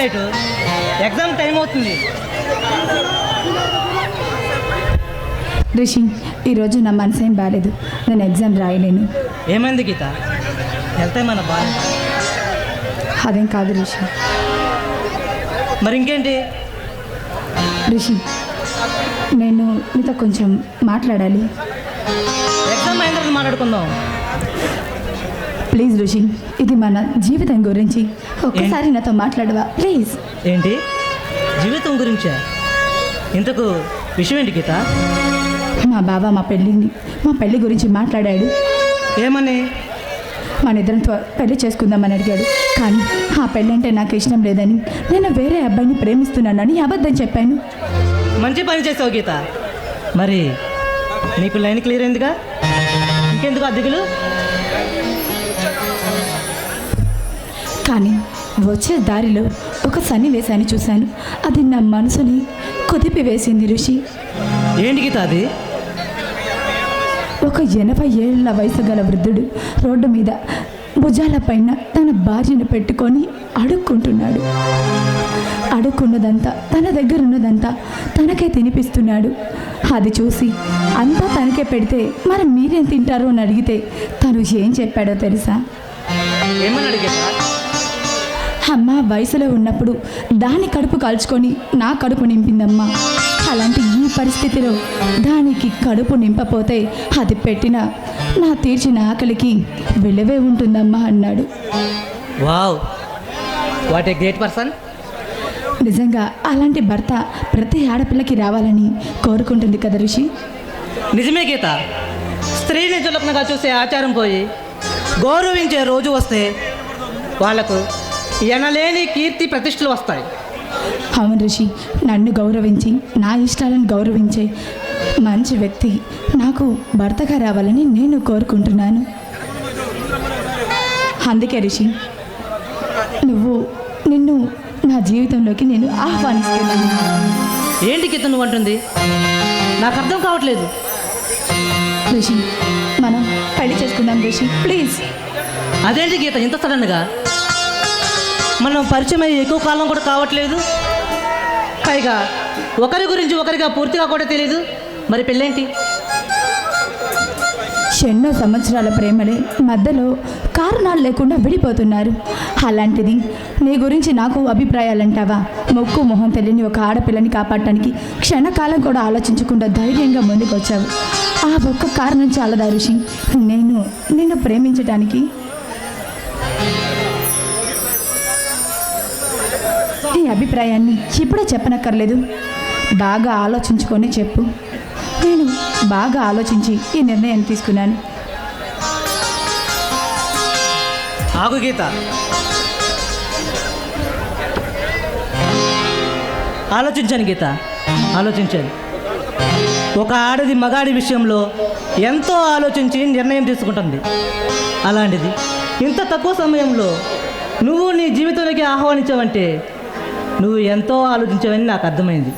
Late exam time అవుతుంది. రిషి ఈరోజు నా మనసు ఏం బాగాలేదు నేను ఎగ్జామ్ రాయలేను. ఏమైంది గీత? వెళ్తే మన బాధ. అదేం కాదు రిషి. మరి ఇంకేంటి రిషి నేను నీతో కొంచెం మాట్లాడాలి. ఎగ్జామ్ అయిన తర్వాత మాట్లాడుకుందాం. ప్లీజ్ ఋషి ఇది మన జీవితం గురించి. ఒక్కసారి నాతో మాట్లాడవా? ప్లీజ్. ఏంటి? జీవితం గురించా? ఇంతకు విషయం ఏంటి గీత? మా బావ మా పెళ్ళిని మా పెళ్ళి గురించి మాట్లాడాడు. ఏమని? మన ఇద్దరం పెళ్ళి చేసుకుందామని అడిగాడు. కానీ ఆ పెళ్ళి అంటే నాకు ఇష్టం లేదని నేను వేరే అబ్బాయిని ప్రేమిస్తున్నానని అబద్ధం చెప్పాను. మంచి పని చేసావు గీత. మరి నీకు లైన్ క్లియర్ అయిందిగా? ఇంకెందుకు ఆ దిగులు? కానీ వచ్చే దారిలో ఒక సన్నివేశాన్ని చూశాను. అది నా మనసుని కుదిపి వేసింది ఋషి. ఏంటి గీత అది? ఒక ఎనభై ఏళ్ళ వయసు గల వృద్ధుడు రోడ్డు మీద భుజాల పైన తన భార్యను పెట్టుకొని అడుక్కుంటున్నాడు. అడుక్కున్నదంతా తన దగ్గర ఉన్నదంతా తనకే తినిపిస్తున్నాడు. అది చూసి అంతా తనకే పెడితే మరి మీరేం తింటారు అని అడిగితే తను ఏం చెప్పాడో తెలుసా? గీత అమ్మ వయసులో ఉన్నప్పుడు దాని కడుపు కాల్చుకొని నా కడుపు నింపిందమ్మా. అలాంటి ఈ పరిస్థితిలో దానికి కడుపు నింపపోతే అది పెట్టిన నా తీర్చిన ఆకలికి విలువే ఉంటుందమ్మా అన్నాడు. Wow. What a great person. నిజంగా అలాంటి భర్త ప్రతి ఆడపిల్లకి రావాలని కోరుకుంటుంది కదా ఋషి? నిజమే గీత. స్త్రీని చులకనగా చూసే ఆచారం పోయి గౌరవించే రోజు వస్తే వాళ్ళకు ఎనలేని కీర్తి ప్రతిష్టలు వస్తాయి. అవును ఋషి నన్ను గౌరవించి నా ఇష్టాలను గౌరవించే మంచి వ్యక్తి నాకు భర్తగా రావాలని నేను కోరుకుంటున్నాను. అందుకే ఋషి నువ్వు నిన్ను నా జీవితంలోకి నేను ఆహ్వానిస్తున్నాను. ఏంటి గీత నువ్వు అంటుంది? నాకు అర్థం కావట్లేదు. ఋషి మనం పెళ్ళి చేసుకుందాం ఋషి ప్లీజ్. అదేంటి గీత ఇంత సడన్గా? మనం పరిచయం అయ్యి ఎక్కువ కాలం కూడా కావట్లేదు. పైగా ఒకరి గురించి ఒకరిగా పూర్తిగా కూడా తెలియదు మరి పెళ్ళేంటి? ఎన్నో సంవత్సరాల ప్రేమలే మధ్యలో కారణాలు లేకుండా విడిపోతున్నారు. అలాంటిది నీ గురించి నాకు అభిప్రాయాలంటావా? మొక్కు మొహం తెలియని ఒక ఆడపిల్లని కాపాడటానికి క్షణకాలం కూడా ఆలోచించకుండా ధైర్యంగా ముందుకొచ్చావు. ఆ ఒక్క కారణం చాలదా ఋషి? నేను నిన్ను ప్రేమించటానికి అభిప్రాయాన్ని ఇప్పుడే చెప్పనక్కర్లేదు. బాగా ఆలోచించుకొని చెప్పు. నేను బాగా ఆలోచించి ఈ నిర్ణయాన్ని తీసుకున్నాను. ఆగు గీత. ఆలోచించాను గీత. ఆలోచించాను. ఒక ఆడది మగాడి విషయంలో ఎంతో ఆలోచించి నిర్ణయం తీసుకుంటుంది. అలాంటిది ఇంత తక్కువ సమయంలో నువ్వు నీ జీవితంలోకి ఆహ్వానించావంటే నువ్వు ఎంతో ఆలోచించావని నాకు అర్థమైంది.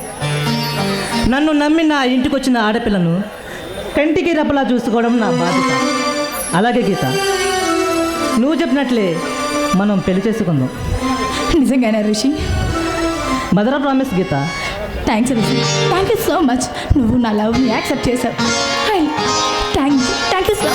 నన్ను నమ్మి నా ఇంటికి వచ్చిన ఆడపిల్లను కంటికి రెప్పలా చూసుకోవడం నా బాధ్యత. అలాగే గీత నువ్వు చెప్పినట్లే మనం పెళ్ళి చేసుకుందాం. నిజంగానే Rishi? Mother promise Geetha. Thanks Rishi. Thank you so much నువ్వు నా లవ్ని యాక్సెప్ట్ చేసావు. Thank thank you so